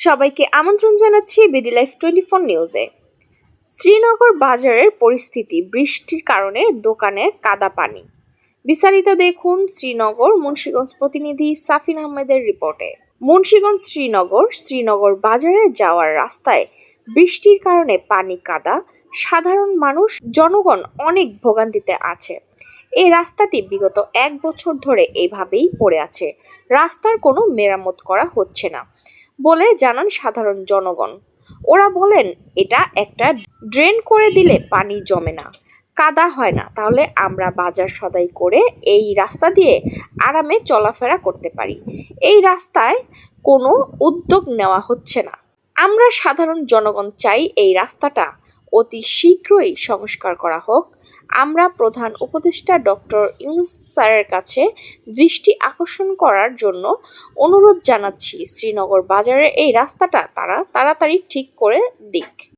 সবাইকে আমন্ত্রণ জানাচ্ছি বিডি লাইফ টোয়েন্টি ফোর নিউজে শ্রীনগর বাজারের পরিস্থিতি, বৃষ্টির কারণে দোকানে কাদা পানি। বিস্তারিত দেখুন শ্রীনগর মুন্সিগঞ্জ প্রতিনিধি সাফিন আহমেদের রিপোর্টে। মুন্সিগঞ্জ শ্রীনগর শ্রীনগর বাজারে যাওয়ার রাস্তায় বৃষ্টির কারণে পানি কাদা, সাধারণ মানুষ, জনগণ অনেক ভোগান্তিতে আছে। এই রাস্তাটি বিগত এক বছর ধরে এইভাবেই পড়ে আছে। রাস্তার কোনো মেরামত করা হচ্ছে না। বলে জানান সাধারণ জনগণ। ওরা বলেন, এটা একটা ড্রেন করে দিলে পানি জমে না। কাদা হয় না। তাহলে আমরা বাজার সদাই করে এই রাস্তা দিয়ে আরামে চলাফেরা করতে পারি। এই রাস্তায় কোনো উদ্যোগ নেওয়া হচ্ছে না। আমরা সাধারণ জনগণ চাই এই রাস্তাটা অতি শীঘ্রই সংস্কার করা হোক। আমরা প্রধান উপদেষ্টা ডক্টর ইউনুস স্যারের কাছে দৃষ্টি আকর্ষণ করার জন্য অনুরোধ জানাচ্ছি, শ্রীনগর বাজারের এই রাস্তাটা তারা তাড়াতাড়ি ঠিক করে দিক।